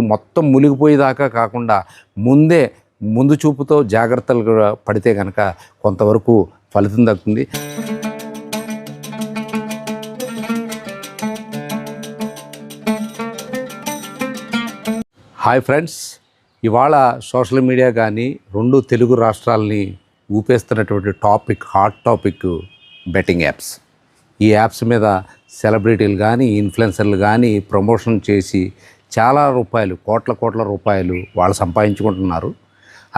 మొత్తం మునిగిపోయేదాకా కాకుండా ముందే ముందు చూపుతో జాగ్రత్తలు పడితే కనుక కొంతవరకు ఫలితం దక్కుతుంది. హాయ్ ఫ్రెండ్స్ ఇవాళ సోషల్ మీడియా కానీ రెండు తెలుగు రాష్ట్రాలని ఊపేస్తున్నటువంటి topic hot topic betting apps. ఈ యాప్స్ మీద సెలబ్రిటీలు కానీ ఇన్ఫ్లుయెన్సర్లు కానీ ప్రమోషన్ చేసి చాలా రూపాయలు కోట్ల కోట్ల రూపాయలు వాళ్ళు సంపాదించుకుంటున్నారు.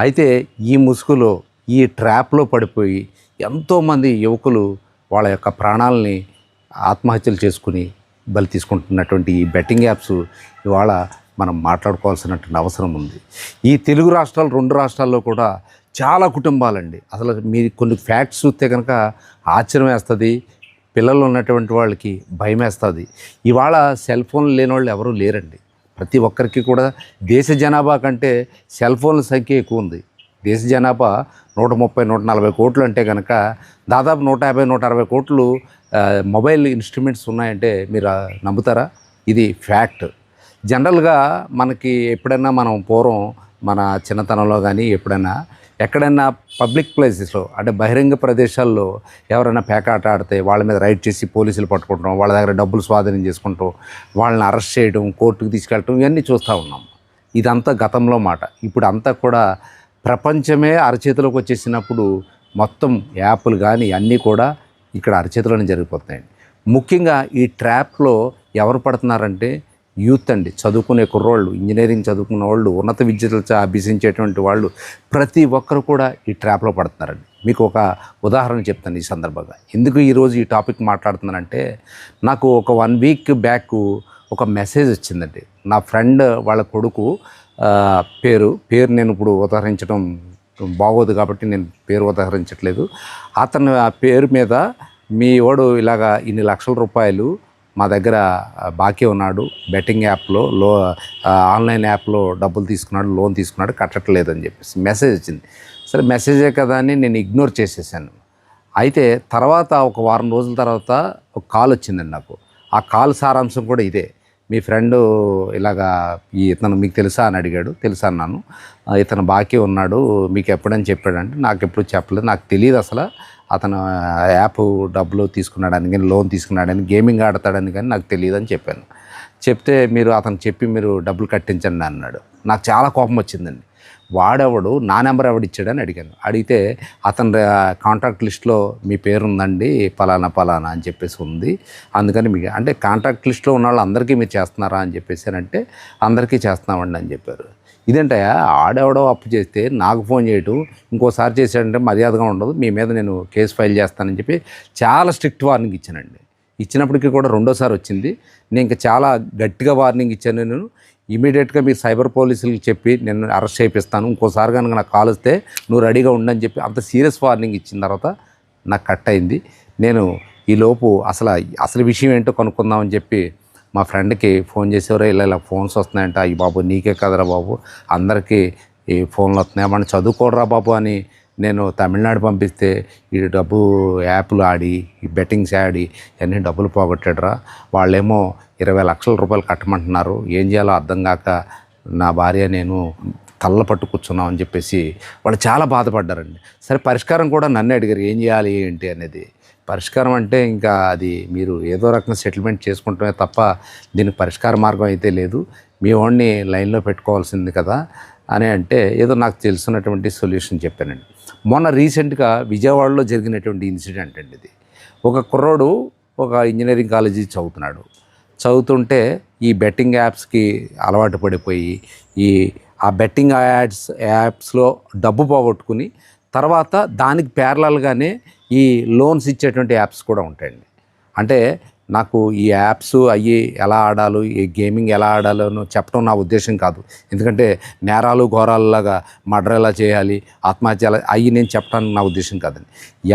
అయితే ఈ ముసుగులో ఈ ట్రాప్లో పడిపోయి ఎంతోమంది యువకులు వాళ్ళ యొక్క ప్రాణాలని ఆత్మహత్యలు చేసుకుని బలి తీసుకుంటున్నటువంటి ఈ బెట్టింగ్ యాప్స్ ఇవాళ మనం మాట్లాడుకోవాల్సినటువంటి అవసరం ఉంది. ఈ తెలుగు రాష్ట్రాలు రెండు రాష్ట్రాల్లో కూడా చాలా కుటుంబాలండి. అసలు మీరు కొన్ని ఫ్యాక్ట్స్ చూస్తే కనుక ఆశ్చర్యం వేస్తుంది పిల్లలు ఉన్నటువంటి వాళ్ళకి భయం వేస్తుంది ఇవాళ సెల్ ఫోన్ లేని వాళ్ళు ఎవరూ లేరండి. ప్రతి ఒక్కరికి కూడా దేశ జనాభా కంటే సెల్ ఫోన్ల సంఖ్య ఎక్కువ ఉంది. దేశ జనాభా నూట ముప్పై నూట నలభై కోట్లు అంటే కనుక దాదాపు నూట యాభై నూట అరవై కోట్లు మొబైల్ ఇన్స్ట్రుమెంట్స్ ఉన్నాయంటే మీరు నమ్ముతారా? ఇది ఫ్యాక్ట్. జనరల్గా మనకి ఎప్పుడైనా మనం పూర్వం మన చిన్నతనంలో కానీ ఎప్పుడైనా ఎక్కడైనా పబ్లిక్ ప్లేసెస్లో అంటే బహిరంగ ప్రదేశాల్లో ఎవరైనా పేకాట ఆడితే వాళ్ళ మీద రైడ్ చేసి పోలీసులు పట్టుకుంటాం వాళ్ళ దగ్గర డబ్బులు స్వాధీనం చేసుకుంటాం వాళ్ళని అరెస్ట్ చేయడం కోర్టుకు తీసుకెళ్ళటం ఇవన్నీ చూస్తూ ఉన్నాం. ఇదంతా గతంలో మాట. ఇప్పుడు అంతా కూడా ప్రపంచమే అరచేతిలోకి వచ్చేసినప్పుడు మొత్తం యాప్లు కానీ అన్నీ కూడా ఇక్కడ అరచేతిలోనే జరిగిపోతున్నాయండి. ముఖ్యంగా ఈ ట్రాప్లో ఎవరు పడుతున్నారంటే యూత్ అండి. చదువుకునే కుర్రోళ్ళు ఇంజనీరింగ్ చదువుకున్న వాళ్ళు ఉన్నత విద్యలు అభ్యసించేటువంటి వాళ్ళు ప్రతి ఒక్కరు కూడా ఈ ట్రాప్లో పడుతున్నారండి. మీకు ఒక ఉదాహరణ చెప్తాను ఈ సందర్భంగా. ఎందుకు ఈరోజు ఈ టాపిక్ మాట్లాడుతున్నానంటే నాకు ఒక వన్ వీక్ బ్యాక్ ఒక మెసేజ్ వచ్చిందండి. నా ఫ్రెండ్ వాళ్ళ కొడుకు పేరు పేరు నేను ఇప్పుడు ఉదాహరించడం బాగోదు కాబట్టి నేను పేరు ఉదాహరించట్లేదు. అతను ఆ పేరు మీద మీ వాడు ఇలాగా ఇన్ని లక్షల రూపాయలు మా దగ్గర బాకీ ఉన్నాడు. బెట్టింగ్ యాప్లో లో ఆన్లైన్ యాప్లో డబ్బులు తీసుకున్నాడు లోన్ తీసుకున్నాడు కట్టట్లేదు అని చెప్పేసి మెసేజ్ వచ్చింది. సరే మెసేజే కదా అని నేను ఇగ్నోర్ చేసేసాను. అయితే తర్వాత ఒక వారం రోజుల తర్వాత ఒక కాల్ వచ్చిందండి నాకు. ఆ కాల్ సారాంశం కూడా ఇదే. మీ ఫ్రెండ్ ఇలాగా ఈ ఇతను మీకు తెలుసా అని అడిగాడు. తెలుసా అన్నాను. ఇతను బాకీ ఉన్నాడు మీకు ఎప్పుడని చెప్పాడంటే నాకు ఎప్పుడు చెప్పలేదు నాకు తెలియదు అసలు. అతను యాప్ డబ్బులు తీసుకున్నాడని కానీ లోన్ తీసుకున్నాడని గేమింగ్ ఆడతాడని కానీ నాకు తెలియదు అని చెప్పాను. చెప్తే మీరు అతను చెప్పి మీరు డబ్బులు కట్టించండి అన్నాడు. నాకు చాలా కోపం వచ్చిందండి. వాడెవడు? నా నెంబర్ ఎవడు ఇచ్చాడని అడిగాను. అడిగితే అతని కాంట్రాక్ట్ లిస్ట్లో మీ పేరు ఉందండి పలానా పలానా అని చెప్పేసి ఉంది. అందుకని మీకు అంటే కాంట్రాక్ట్ లిస్ట్లో ఉన్న వాళ్ళు అందరికీ మీరు చేస్తున్నారా అని చెప్పేసి అంటే అందరికీ చేస్తున్నామండి అని చెప్పారు. ఇదేంటయ్యా? ఆడెవడో అప్పు చేస్తే నాకు ఫోన్ చేయటం ఇంకోసారి చేశాడంటే మర్యాదగా ఉండదు మీ మీద నేను కేసు ఫైల్ చేస్తానని చెప్పి చాలా స్ట్రిక్ట్ వార్నింగ్ ఇచ్చానండి. ఇచ్చినప్పటికీ కూడా రెండోసారి వచ్చింది. నేను ఇంకా చాలా గట్టిగా వార్నింగ్ ఇచ్చాను నేను. ఇమీడియట్గా మీరు సైబర్ పోలీసులకు చెప్పి నేను అరెస్ట్ చేపిస్తాను. ఇంకోసారి కనుక నాకు కాల్ వస్తే నువ్వు రెడీగా ఉండని చెప్పి అంత సీరియస్ వార్నింగ్ ఇచ్చిన తర్వాత నాకు కట్ అయింది. నేను ఈ లోపు అసలు అసలు విషయం ఏంటో కనుక్కుందామని చెప్పి మా ఫ్రెండ్కి ఫోన్ చేసేవారు ఇలా ఇలా ఫోన్స్ వస్తున్నాయంట అయ్యి బాబు నీకే కదరా బాబు అందరికీ ఈ ఫోన్లు వస్తున్నాయి మనం చదువుకోడరా బాబు అని నేను తమిళనాడు పంపిస్తే ఈ డబ్బు యాప్లు ఆడి ఈ బెట్టింగ్స్ ఆడి ఇవన్నీ డబ్బులు పోగొట్టాడురా. వాళ్ళేమో ఇరవై లక్షల రూపాయలు కట్టమంటున్నారు ఏం చేయాలో అర్థం కాక నా భార్య నేను కళ్ళ పట్టు కూర్చున్నాం అని చెప్పేసి వాళ్ళు చాలా బాధపడ్డారండి. సరే పరిష్కారం కూడా నన్ను అడిగారు ఏం చేయాలి ఏంటి? అనేది పరిష్కారం అంటే ఇంకా అది మీరు ఏదో రకంగా సెటిల్మెంట్ చేసుకుంటమే తప్ప దీనికి పరిష్కార మార్గం అయితే లేదు. మీ వాడిని లైన్లో పెట్టుకోవాల్సింది కదా అని అంటే ఏదో నాకు తెలుసున్నటువంటి సొల్యూషన్ చెప్పానండి. మొన్న రీసెంట్గా విజయవాడలో జరిగినటువంటి ఇన్సిడెంట్ అండి ఇది. ఒక కుర్రోడు ఒక ఇంజనీరింగ్ కాలేజీ చదువుతున్నాడు. చదువుతుంటే ఈ బెట్టింగ్ యాప్స్కి అలవాటు పడిపోయి ఈ ఆ బెట్టింగ్ యాడ్స్ యాప్స్లో డబ్బు పోగొట్టుకుని తర్వాత దానికి ప్యారలల్గానే ఈ లోన్స్ ఇచ్చేటువంటి యాప్స్ కూడా ఉంటాయండి. అంటే నాకు ఈ యాప్స్ అయ్యి ఎలా ఆడాలో ఈ గేమింగ్ ఎలా ఆడాలో చెప్పడం నా ఉద్దేశం కాదు. ఎందుకంటే నేరాలు ఘోరాలలాగా మర్డర్ ఎలా చేయాలి ఆత్మహత్య ఎలా అయ్యి నేను చెప్పడానికి నా ఉద్దేశం కాదండి.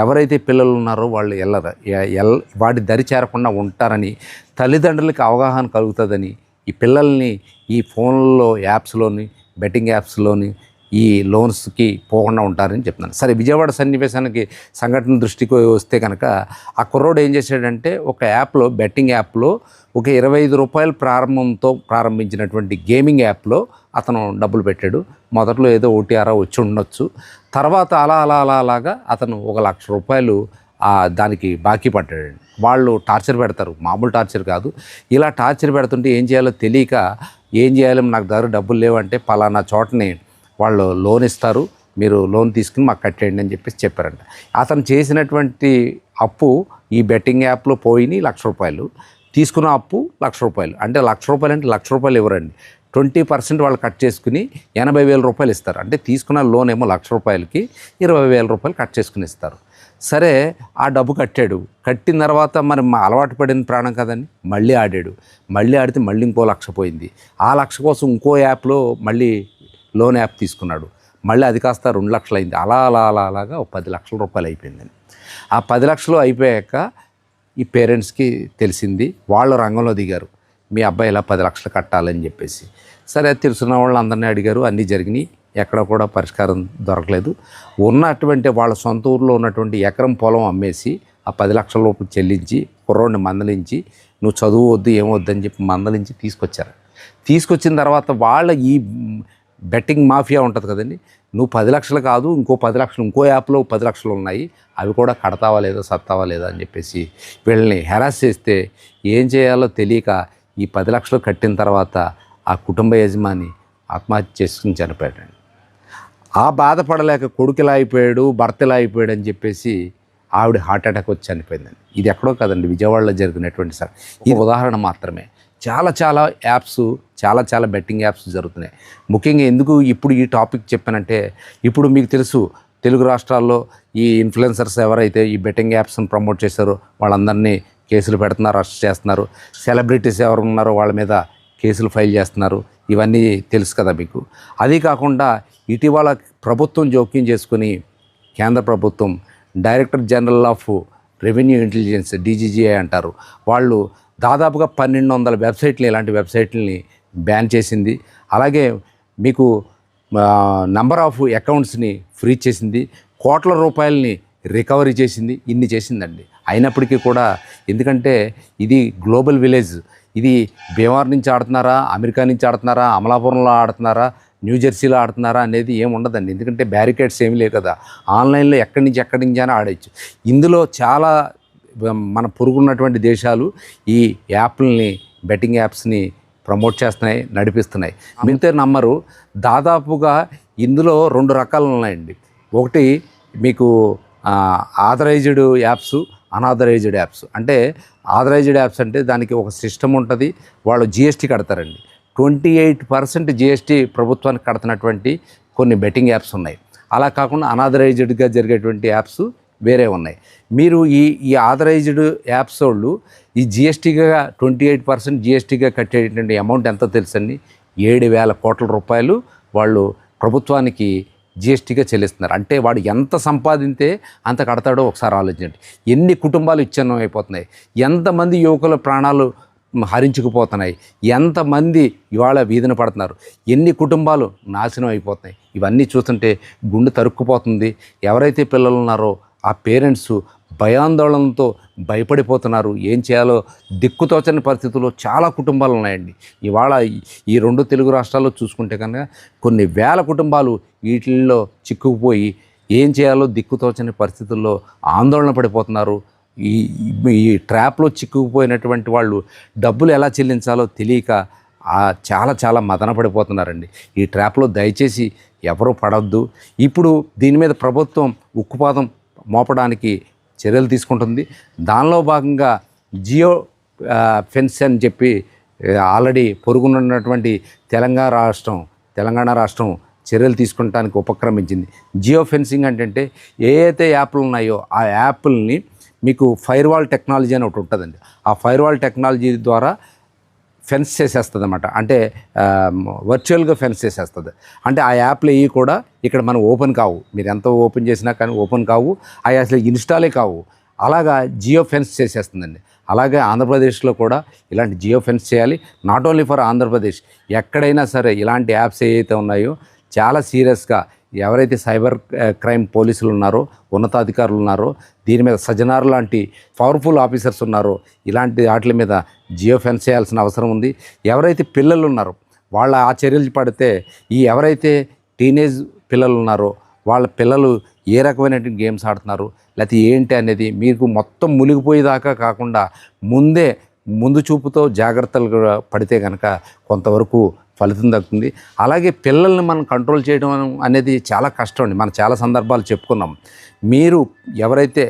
ఎవరైతే పిల్లలు ఉన్నారో వాళ్ళు వెళ్ళరు ఎల్ వాటి దరి చేరకుండా ఉంటారని తల్లిదండ్రులకి అవగాహన కలుగుతుందని ఈ పిల్లల్ని ఈ ఫోన్లో యాప్స్లోని బెట్టింగ్ యాప్స్లోని ఈ లోన్స్కి పోకుండా ఉంటారని చెప్తున్నాను సరే విజయవాడ సన్నివేశానికి సంఘటన దృష్టికి వస్తే కనుక ఆ కుర్రోడు ఏం చేశాడంటే ఒక యాప్లో బెట్టింగ్ యాప్లో ఒక ఇరవై ఐదు రూపాయల ప్రారంభంతో ప్రారంభించినటువంటి గేమింగ్ యాప్లో అతను డబ్బులు పెట్టాడు. మొదట్లో ఏదో ఓటీఆర్ఆ వచ్చి ఉండొచ్చు. తర్వాత అలా అలా అలా అలాగా అతను ఒక లక్ష రూపాయలు దానికి బాకీ పడ్డాడు. వాళ్ళు టార్చర్ పెడతారు. మామూలు టార్చర్ కాదు. ఇలా టార్చర్ పెడుతుంటే ఏం చేయాలో తెలియక ఏం చేయాలో నాకు దగ్గర డబ్బులు లేవంటే పలానా చోటని వాళ్ళు లోన్ ఇస్తారు మీరు లోన్ తీసుకుని మాకు కట్టేయండి అని చెప్పేసి చెప్పారంట. అతను చేసినటువంటి అప్పు ఈ బెట్టింగ్ యాప్లో పోయి లక్ష రూపాయలు. తీసుకున్న అప్పు లక్ష రూపాయలు. అంటే లక్ష రూపాయలు అంటే లక్ష రూపాయలు ఇవ్వరండి. ట్వంటీ పర్సెంట్ వాళ్ళు కట్ చేసుకుని ఎనభై వేల రూపాయలు ఇస్తారు. అంటే తీసుకున్న లోన్ ఏమో లక్ష రూపాయలకి ఇరవై వేల రూపాయలు కట్ చేసుకుని ఇస్తారు. సరే ఆ డబ్బు కట్టాడు. కట్టిన తర్వాత మరి మా అలవాటు పడిన ప్రాణం కదండి. మళ్ళీ ఆడాడు. మళ్ళీ ఆడితే మళ్ళీ ఇంకో లక్ష పోయింది. ఆ లక్ష కోసం ఇంకో యాప్లో మళ్ళీ లోన్ యాప్ తీసుకున్నాడు. మళ్ళీ అది కాస్త రెండు లక్షలు అయింది అలా అలా అలా అలాగా ఒక పది లక్షల రూపాయలు అయిపోయిందని ఆ పది లక్షలు అయిపోయాక ఈ పేరెంట్స్కి తెలిసింది వాళ్ళు రంగంలో దిగారు. మీ అబ్బాయి ఇలా పది లక్షలు కట్టాలని చెప్పేసి. సరే తెలుసున్న వాళ్ళు అందరినీ అడిగారు. అన్నీ జరిగినాయి. ఎక్కడ కూడా పరిష్కారం దొరకలేదు. ఉన్నటువంటి వాళ్ళ సొంత ఊర్లో ఉన్నటువంటి ఎకరం పొలం అమ్మేసి ఆ పది లక్షల లోపు చెల్లించి కుర్రోడిని మందలించి నువ్వు చదువు వద్దు ఏమొద్దని చెప్పి మందలించి తీసుకొచ్చారు. తీసుకొచ్చిన తర్వాత వాళ్ళ ఈ బెట్టింగ్ మాఫియా ఉంటుంది కదండి. నువ్వు పది లక్షలు కాదు ఇంకో పది లక్షలు ఇంకో యాప్లో పది లక్షలు ఉన్నాయి. అవి కూడా కడతావా లేదా సత్తావా లేదా అని చెప్పేసి వీళ్ళని హెరాస్ చేస్తే ఏం చేయాలో తెలియక ఈ పది లక్షలు కట్టిన తర్వాత ఆ కుటుంబ యజమాని ఆత్మహత్య చేసుకుని చనిపోయాడండి. ఆ బాధపడలేక కొడుకులా అయిపోయాడు భర్తలా అయిపోయాడు అని చెప్పేసి ఆవిడ హార్ట్ అటాక్ వచ్చి చనిపోయిందండి. ఇది ఎక్కడో కదండి విజయవాడలో జరిగినటువంటి సార్ ఈ ఉదాహరణ మాత్రమే. చాలా చాలా యాప్స్ చాలా చాలా బెట్టింగ్ యాప్స్ జరుగుతున్నాయి. ముఖ్యంగా ఎందుకు ఇప్పుడు ఈ టాపిక్ చెప్పానంటే ఇప్పుడు మీకు తెలుసు తెలుగు రాష్ట్రాల్లో ఈ ఇన్ఫ్లుయెన్సర్స్ ఎవరైతే ఈ బెట్టింగ్ యాప్స్ని ప్రమోట్ చేశారో వాళ్ళందరినీ కేసులు పెడుతున్నారు అరెస్ట్ చేస్తున్నారు. సెలబ్రిటీస్ ఎవరు ఉన్నారో వాళ్ళ మీద కేసులు ఫైల్ చేస్తున్నారు. ఇవన్నీ తెలుసు కదా మీకు. అది కాకుండా ఇటీవల ప్రభుత్వం జోక్యం చేసుకుని కేంద్ర ప్రభుత్వం director general of revenue intelligence DGGI అంటారు. వాళ్ళు దాదాపుగా పన్నెండు వందల వెబ్సైట్లు ఇలాంటి వెబ్సైట్లని బ్యాన్ చేసింది. అలాగే మీకు నంబర్ ఆఫ్ అకౌంట్స్ని ఫ్రీ చేసింది. కోట్ల రూపాయలని రికవరీ చేసింది. ఇన్ని చేసిందండి. అయినప్పటికీ కూడా ఎందుకంటే ఇది గ్లోబల్ విలేజ్. ఇది భీమవరం నుంచి ఆడుతున్నారా అమెరికా నుంచి ఆడుతున్నారా అమలాపురంలో ఆడుతున్నారా న్యూ జెర్సీలో ఆడుతున్నారా అనేది ఏమి ఉండదండి. ఎందుకంటే బ్యారికేడ్స్ ఏమి లేవు కదా. ఆన్లైన్లో ఎక్కడి నుంచి ఎక్కడి నుంచి అయినా ఆడచ్చు ఇందులో చాలా మన పొరుగున్నటువంటి దేశాలు ఈ యాప్లని బెట్టింగ్ యాప్స్ని ప్రమోట్ చేస్తున్నాయి నడిపిస్తున్నాయి. మిగతా నమ్మరు. దాదాపుగా ఇందులో రెండు రకాలు ఉన్నాయండి. ఒకటి మీకు ఆథరైజ్డ్ యాప్స్ అనాథరైజ్డ్ యాప్స్. అంటే ఆథరైజ్డ్ యాప్స్ అంటే దానికి ఒక సిస్టమ్ ఉంటుంది వాళ్ళు జిఎస్టీ కడతారండి. ట్వంటీ ఎయిట్ పర్సెంట్ జిఎస్టీ ప్రభుత్వానికి కడుతున్నటువంటి కొన్ని బెట్టింగ్ యాప్స్ ఉన్నాయి. అలా కాకుండా అనాథరైజ్డ్గా జరిగేటువంటి యాప్స్ వేరే ఉన్నాయి. మీరు ఈ ఈ ఆథరైజ్డ్ యాప్స్ వాళ్ళు ఈ జిఎస్టీగా ట్వంటీ ఎయిట్ పర్సెంట్ జిఎస్టీగా కట్టేటువంటి అమౌంట్ ఎంత తెలుసండి? ఏడు వేల కోట్ల రూపాయలు వాళ్ళు ప్రభుత్వానికి జిఎస్టీగా చెల్లిస్తున్నారు. అంటే వాడు ఎంత సంపాదింతే అంత కడతాడో ఒకసారి ఆలోచించండి. ఎన్ని కుటుంబాలు ఇచ్ఛన్నం అయిపోతున్నాయి ఎంతమంది యువకుల ప్రాణాలు హరించుకుపోతున్నాయి. ఎంతమంది ఇవాళ వీధిన పడుతున్నారు. ఎన్ని కుటుంబాలు నాశనం అయిపోతున్నాయి. ఇవన్నీ చూస్తుంటే గుండె తరుక్కుపోతుంది. ఎవరైతే పిల్లలు ఉన్నారో ఆ పేరెంట్స్ భయాందోళనతో భయపడిపోతున్నారు. ఏం చేయాలో దిక్కుతోచని పరిస్థితుల్లో చాలా కుటుంబాలు ఉన్నాయండి. ఇవాళ ఈ రెండు తెలుగు రాష్ట్రాల్లో చూసుకుంటే కనుక కొన్ని వేల కుటుంబాలు వీటిల్లో చిక్కుకుపోయి ఏం చేయాలో దిక్కుతోచని పరిస్థితుల్లో ఆందోళన పడిపోతున్నారు. ఈ ఈ ట్రాప్లో చిక్కుకుపోయినటువంటి వాళ్ళు డబ్బులు ఎలా చెల్లించాలో తెలియక చాలా చాలా మదన పడిపోతున్నారండి. ఈ ట్రాప్లో దయచేసి ఎవరూ పడవద్దు ఇప్పుడు దీని మీద ప్రభుత్వం ఉక్కుపాదం మోపడానికి చర్యలు తీసుకుంటుంది. దానిలో భాగంగా జియో ఫెన్స్ అని చెప్పి ఆల్రెడీ పొరుగునున్నటువంటి తెలంగాణ రాష్ట్రం తెలంగాణ రాష్ట్రం చర్యలు తీసుకుంటానికి ఉపక్రమించింది. జియో ఫెన్సింగ్ అంటే ఏ అయితే యాప్లు ఉన్నాయో ఆ యాప్ల్ని మీకు ఫైర్వాల్ టెక్నాలజీ అని ఒకటి ఉంటుందండి. ఆ ఫైర్ వాల్ టెక్నాలజీ ద్వారా ఫెన్స్ చేసేస్తుంది అనమాట అంటే వర్చువల్గా ఫెన్స్ చేసేస్తుంది. అంటే ఆ యాప్లు ఇవి కూడా ఇక్కడ మనం ఓపెన్ కావు. మీరు ఎంత ఓపెన్ చేసినా కానీ ఓపెన్ కావు. అవి అసలు ఇన్స్టాలే కావు. అలాగా జియో ఫెన్స్ చేసేస్తుందండి. అలాగే ఆంధ్రప్రదేశ్లో కూడా ఇలాంటి జియో ఫెన్స్ చేయాలి. Not only for Andhra Pradesh. ఎక్కడైనా సరే ఇలాంటి యాప్స్ ఏవైతే ఉన్నాయో చాలా సీరియస్గా ఎవరైతే సైబర్ క్రైమ్ పోలీసులు ఉన్నారో ఉన్నతాధికారులు ఉన్నారో దీని మీద సజనార్ లాంటి పవర్ఫుల్ ఆఫీసర్స్ ఉన్నారో ఇలాంటి వాటి మీద జియో ఫెన్స్ చేయాల్సిన అవసరం ఉంది. ఎవరైతే పిల్లలు ఉన్నారో వాళ్ళ ఆ చర్యలు పడితే ఈ ఎవరైతే టీనేజ్ పిల్లలు ఉన్నారో వాళ్ళ పిల్లలు ఏ రకమైనటువంటి గేమ్స్ ఆడుతున్నారు లేకపోతే ఏంటి అనేది మీకు మొత్తం మునిగిపోయేదాకా కాకుండా ముందే ముందు చూపుతో జాగ్రత్తలు పడితే కనుక కొంతవరకు ఫలితం దక్కుతుంది. అలాగే పిల్లల్ని మనం కంట్రోల్ చేయడం అనేది చాలా కష్టం అండి. మనం చాలా సందర్భాలు చెప్పుకున్నాం. మీరు ఎవరైతే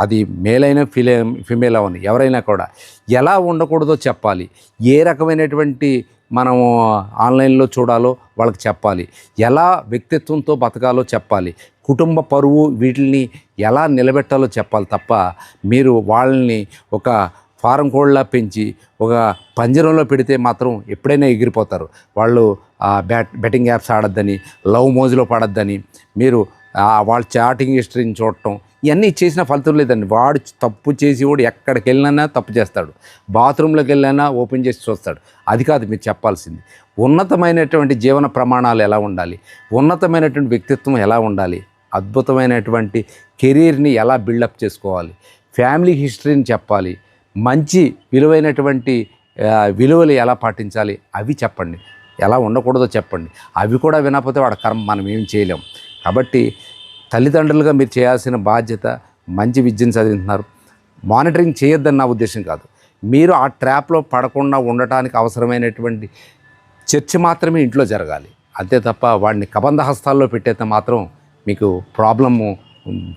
అది మేల్ అయినా ఫిలే ఫిమేల్ అవని ఎవరైనా కూడా ఎలా ఉండకూడదో చెప్పాలి. ఏ రకమైనటువంటి మనము ఆన్లైన్లో చూడాలో వాళ్ళకి చెప్పాలి. ఎలా వ్యక్తిత్వంతో బతకాలో చెప్పాలి. కుటుంబ పరువు వీటిని ఎలా నిలబెట్టాలో చెప్పాలి తప్ప మీరు వాళ్ళని ఒక ఫారం కోళ్ళ పెంచి ఒక పంజరంలో పెడితే మాత్రం ఎప్పుడైనా ఎగిరిపోతారు. వాళ్ళు బ్యాట్ బెట్టింగ్ యాప్స్ ఆడొద్దని లవ్ మోజులో పడొద్దని మీరు వాళ్ళ చాటింగ్ హిస్టరీని చూడటం ఇవన్నీ చేసిన ఫలితం లేదండి. వాడు తప్పు చేసి కూడా ఎక్కడికి వెళ్ళినా తప్పు చేస్తాడు. బాత్రూంలోకి వెళ్ళినా ఓపెన్ చేసి చూస్తాడు. అది కాదు మీరు చెప్పాల్సింది. ఉన్నతమైనటువంటి జీవన ప్రమాణాలు ఎలా ఉండాలి? ఉన్నతమైనటువంటి వ్యక్తిత్వం ఎలా ఉండాలి? అద్భుతమైనటువంటి కెరీర్ని ఎలా బిల్డప్ చేసుకోవాలి? ఫ్యామిలీ హిస్టరీని చెప్పాలి. మంచి విలువైనటువంటి విలువలు ఎలా పాటించాలి? అవి చెప్పండి. ఎలా ఉండకూడదో చెప్పండి. అవి కూడా వినకపోతే వాడు కర్మ మనం ఏం చేయలేం. కాబట్టి తల్లిదండ్రులుగా మీరు చేయాల్సిన బాధ్యత మంచి విద్యను చదివిస్తున్నారు మానిటరింగ్ చేయొద్దని నా ఉద్దేశం కాదు. మీరు ఆ ట్రాప్లో పడకుండా ఉండటానికి అవసరమైనటువంటి చర్చ మాత్రమే ఇంట్లో జరగాలి. అంతే తప్ప వాడిని కబంధ హస్తాల్లో పెట్టేస్తే మాత్రం మీకు ప్రాబ్లము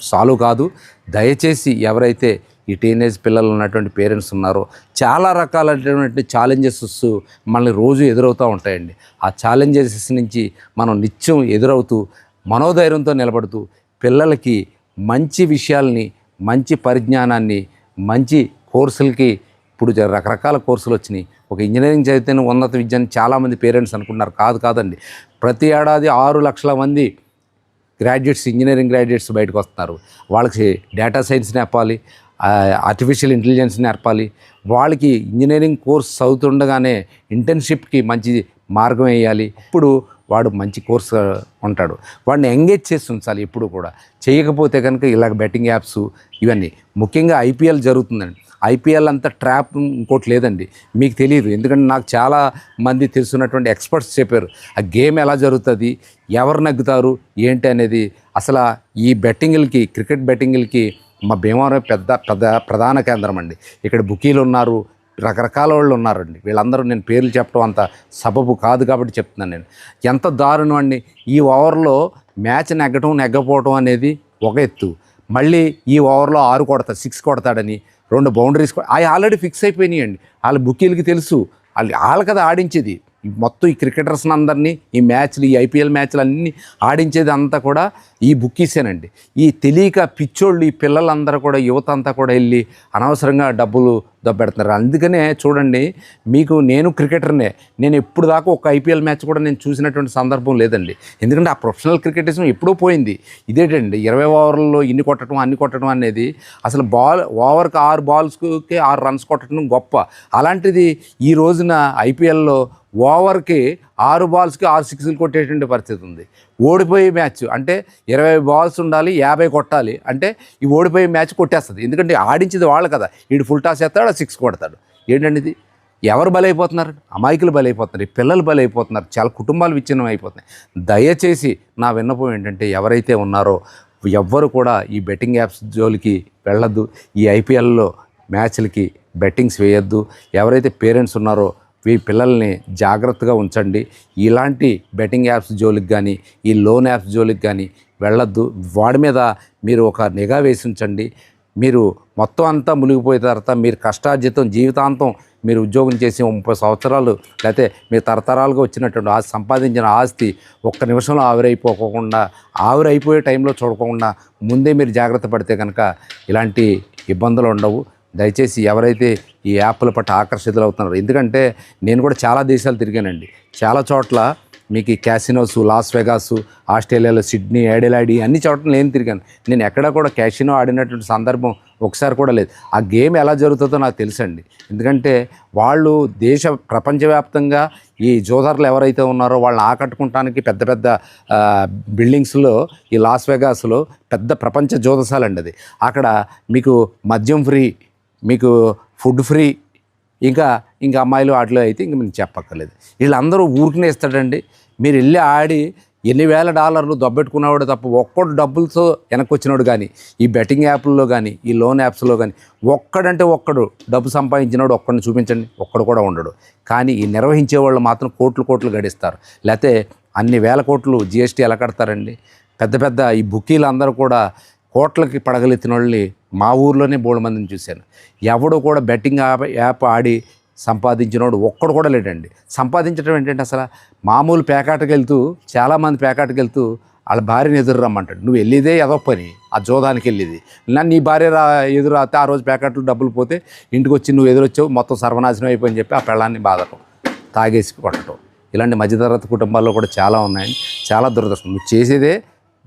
సాల్వ్ కాదు. దయచేసి ఎవరైతే ఈ టీనేజ్ పిల్లలు ఉన్నటువంటి పేరెంట్స్ ఉన్నారు. చాలా రకాలైనటువంటి ఛాలెంజెస్ మనల్ని రోజు ఎదురవుతూ ఉంటాయండి. ఆ ఛాలెంజెస్ నుంచి మనం నిత్యం ఎదురవుతూ మనోధైర్యంతో నిలబడుతూ పిల్లలకి మంచి విషయాల్ని మంచి పరిజ్ఞానాన్ని మంచి కోర్సులకి ఇప్పుడు జ- రకరకాల కోర్సులు వచ్చినాయి. ఒక ఇంజనీరింగ్ చదివితేనే ఉన్నత విద్య అని చాలామంది పేరెంట్స్ అనుకుంటున్నారు. కాదు కాదండి. ప్రతి ఏడాది ఆరు లక్షల మంది గ్రాడ్యుయేట్స్ ఇంజనీరింగ్ గ్రాడ్యుయేట్స్ బయటకు వస్తున్నారు. వాళ్ళకి డేటా సైన్స్ నేపాలి ఆర్టిఫిషియల్ ఇంటెలిజెన్స్ నేర్పాలి. వాళ్ళకి ఇంజనీరింగ్ కోర్స్ చదువుతుండగానే ఇంటర్న్షిప్కి మంచి మార్గం వేయాలి. ఇప్పుడు వాడు మంచి కోర్సు ఉంటాడు వాడిని ఎంగేజ్ చేసి ఉంచాలి ఎప్పుడు కూడా. చేయకపోతే కనుక ఇలాగ బెట్టింగ్ యాప్స్ ఇవన్నీ. ముఖ్యంగా ఐపీఎల్ జరుగుతుందండి. ఐపీఎల్ అంత ట్రాప్ ఇంకోటి లేదండి. మీకు తెలియదు. ఎందుకంటే నాకు చాలా మంది తెలుసున్నటువంటి ఎక్స్పర్ట్స్ చెప్పారు. ఆ గేమ్ ఎలా జరుగుతుంది? ఎవరు నగ్గుతారు? ఏంటి అనేది? అసలు ఈ బెట్టింగ్లకి క్రికెట్ బెట్టింగ్లకి మా భీమవరం పెద్ద పెద్ద ప్రధాన కేంద్రం అండి. ఇక్కడ బుకీలు ఉన్నారు రకరకాల వాళ్ళు ఉన్నారండి. వీళ్ళందరూ నేను పేర్లు చెప్పడం అంత సబబు కాదు కాబట్టి చెప్తున్నాను నేను. ఎంత దారుణం అండి ఈ ఓవర్లో మ్యాచ్ నెగ్గటం నెగ్గపోవటం అనేది ఒక ఎత్తు. మళ్ళీ ఈ ఓవర్లో ఆరు కొడతాడు సిక్స్ కొడతాడని రెండు బౌండరీస్ అవి ఆల్రెడీ ఫిక్స్ అయిపోయినాయండి. వాళ్ళ బుకీలకి తెలుసు. వాళ్ళు వాళ్ళ కదా ఆడించేది. మొత్తం ఈ క్రికెటర్స్ అందరినీ ఈ మ్యాచ్లు ఈ ఐపీఎల్ మ్యాచ్లు అన్నీ ఆడించేది అంతా కూడా ఈ బుక్కీసేనండి. ఈ తెలియక పిచ్చోళ్ళు ఈ పిల్లలందరూ కూడా యువత అంతా కూడా వెళ్ళి అనవసరంగా డబ్బులు దబ్బెడుతున్నారు. అందుకనే చూడండి మీకు నేను క్రికెటర్నే నేను ఎప్పుడు దాకా ఒక ఐపీఎల్ మ్యాచ్ కూడా నేను చూసినటువంటి సందర్భం లేదండి. ఎందుకంటే ఆ ప్రొఫెషనల్ క్రికెటిజం ఎప్పుడూ పోయింది. ఇదేటండి ఇరవై ఓవర్లలో ఇన్ని కొట్టడం అన్ని కొట్టడం అనేది అసలు బాల్ ఓవర్కి ఆరు బాల్స్కి ఆరు రన్స్ కొట్టడం గొప్ప. అలాంటిది ఈ రోజున ఐపీఎల్లో ఓవర్కి ఆరు బాల్స్కి ఆరు సిక్స్లు కొట్టేటువంటి పరిస్థితి ఉంది. ఓడిపోయే మ్యాచ్ అంటే ఇరవై బాల్స్ ఉండాలి యాభై కొట్టాలి అంటే ఈ ఓడిపోయే మ్యాచ్ కొట్టేస్తుంది. ఎందుకంటే ఆడించేది వాళ్ళు కదా. వీడు ఫుల్ టాస్ వేస్తాడు సిక్స్ కొడతాడు. ఏంటండి ఇది ఎవరు బలైపోతున్నారు? అమాయకులు బలైపోతున్నారు పిల్లలు బలైపోతున్నారు చాలా కుటుంబాలు విచ్ఛిన్నం అయిపోతున్నాయి. దయచేసి నా విన్నపం ఏంటంటే ఎవరైతే ఉన్నారో ఎవ్వరు కూడా ఈ బెట్టింగ్ యాప్స్ జోలికి వెళ్ళద్దు. ఈ ఐపీఎల్లో మ్యాచ్లకి బెట్టింగ్స్ వేయొద్దు. ఎవరైతే పేరెంట్స్ ఉన్నారో మీ పిల్లల్ని జాగ్రత్తగా ఉంచండి. ఇలాంటి బెట్టింగ్ యాప్స్ జోలికి కానీ ఈ లోన్ యాప్స్ జోలికి కానీ వెళ్ళొద్దు. వాడి మీద మీరు ఒక నిఘా వేసి ఉంచండి. మీరు మొత్తం అంతా మునిగిపోయిన తర్వాత మీరు కష్టార్జితం జీవితాంతం మీరు ఉద్యోగం చేసి ముప్పై సంవత్సరాలు లేకపోతే మీరు తరతరాలుగా వచ్చినటువంటి ఆస్తి సంపాదించిన ఆస్తి ఒక్క నిమిషంలో ఆవిరైపోకుండా ఆవిరైపోయే టైంలో చూడకుండా ముందే మీరు జాగ్రత్త పడితే కనుక ఇలాంటి ఇబ్బందులు ఉండవు. దయచేసి ఎవరైతే ఈ యాప్ల పట్ల ఆకర్షితులు అవుతున్నారు ఎందుకంటే నేను కూడా చాలా దేశాలు తిరిగానండి. చాలా చోట్ల మీకు ఈ క్యాసినోస్ లాస్ వెగాస్ ఆస్ట్రేలియాలో సిడ్నీ ఏడెలాడి అన్ని చోట్ల నేను తిరిగాను. నేను ఎక్కడ కూడా క్యాసినో ఆడినటువంటి సందర్భం ఒకసారి కూడా లేదు. ఆ గేమ్ ఎలా జరుగుతుందో నాకు తెలుసండి. ఎందుకంటే వాళ్ళు దేశ ప్రపంచవ్యాప్తంగా ఈ జోదార్లు ఎవరైతే ఉన్నారో వాళ్ళని ఆకట్టుకుంటానికి పెద్ద పెద్ద బిల్డింగ్స్లో ఈ లాస్ వెగాస్లో పెద్ద ప్రపంచ జోదశాలండి అది అక్కడ మీకు మద్యం ఫ్రీ మీకు ఫుడ్ ఫ్రీ. ఇంకా ఇంకా అమ్మాయిలు వాటిలో అయితే ఇంక మీకు చెప్పక్కర్లేదు. వీళ్ళందరూ ఊరికనే ఇస్తాడండి. మీరు వెళ్ళి ఆడి ఎన్ని వేల డాలర్లు దొబ్బెట్టుకున్నవాడు తప్ప ఒక్కడు డబ్బులతో వెనక్కి వచ్చినాడు కానీ ఈ బెట్టింగ్ యాప్లలో కానీ ఈ లోన్ యాప్స్లో కానీ ఒక్కడంటే ఒక్కడు డబ్బు సంపాదించినాడు ఒక్కడిని చూపించండి ఒక్కడు కూడా ఉండడు. కానీ ఈ నిర్వహించే వాళ్ళు మాత్రం కోట్లు కోట్లు గడిస్తారు. లేకపోతే అన్ని వేల కోట్లు జిఎస్టీ ఎలా కడతారండి? పెద్ద పెద్ద ఈ బుకీలు అందరూ కూడా కోట్లకి పడగలెత్తిన వాళ్ళని మా ఊర్లోనే బోడు మందిని చూశాను. ఎవడు కూడా బెట్టింగ్ యాప్ యాప్ ఆడి సంపాదించినోడు ఒక్కడు కూడా లేడండి. సంపాదించడం ఏంటంటే అసలు మామూలు పేకాటకి వెళ్తూ చాలామంది పేకాటకి వెళ్తూ వాళ్ళ భార్యని ఎదురు రమ్మంటాడు నువ్వు వెళ్ళేదే ఏదో పని ఆ జోదానికి వెళ్ళేది. నన్ను నీ భార్య రా ఎదురు రాతే ఆ రోజు ప్యాకెట్లు డబ్బులు పోతే ఇంటికి వచ్చి నువ్వు ఎదురొచ్చావు మొత్తం సర్వనాశనం అయిపోయి చెప్పి ఆ పెళ్ళాన్ని బాధటం తాగేసి కొట్టడం ఇలాంటి మధ్యతరగతి కుటుంబాల్లో కూడా చాలా ఉన్నాయండి. చాలా దురదృష్టం. నువ్వు చేసేదే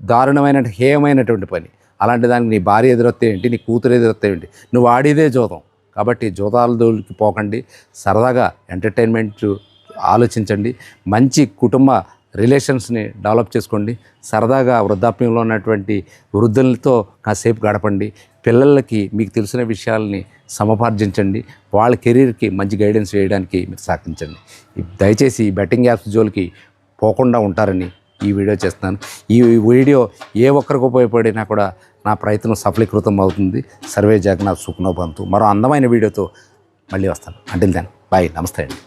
దారుణమైన హేయమైనటువంటి పని. అలాంటి దానికి నీ భార్య ఎదురొస్తే ఏంటి? నీ కూతురు ఎదురొస్తే ఏంటి? నువ్వు ఆడేదే జోదం కాబట్టి జోదాల దోలికి పోకండి. సరదాగా ఎంటర్టైన్మెంట్ ఆలోచించండి. మంచి కుటుంబ రిలేషన్స్ని డెవలప్ చేసుకోండి. సరదాగా వృద్ధాప్యంలో ఉన్నటువంటి వృద్ధులతో కాసేపు గడపండి. పిల్లలకి మీకు తెలిసిన విషయాల్ని సమపార్జించండి. వాళ్ళ కెరీర్కి మంచి గైడెన్స్ వేయడానికి మీరు సహకరించండి. దయచేసి ఈ బెట్టింగ్ యాప్స్ జోలికి పోకుండా ఉంటారని ఈ వీడియో చేస్తున్నాను. ఈ వీడియో ఏ ఒక్కరికి ఉపయోగపడినా కూడా నా ప్రయత్నం సఫలీకృతం అవుతుంది. సర్వే జగన్నాథ్ సుఖ్నోబంతు మరో అందమైన వీడియోతో మళ్ళీ వస్తాను. అంటే దాన్ని బాయ్ నమస్తే అండి.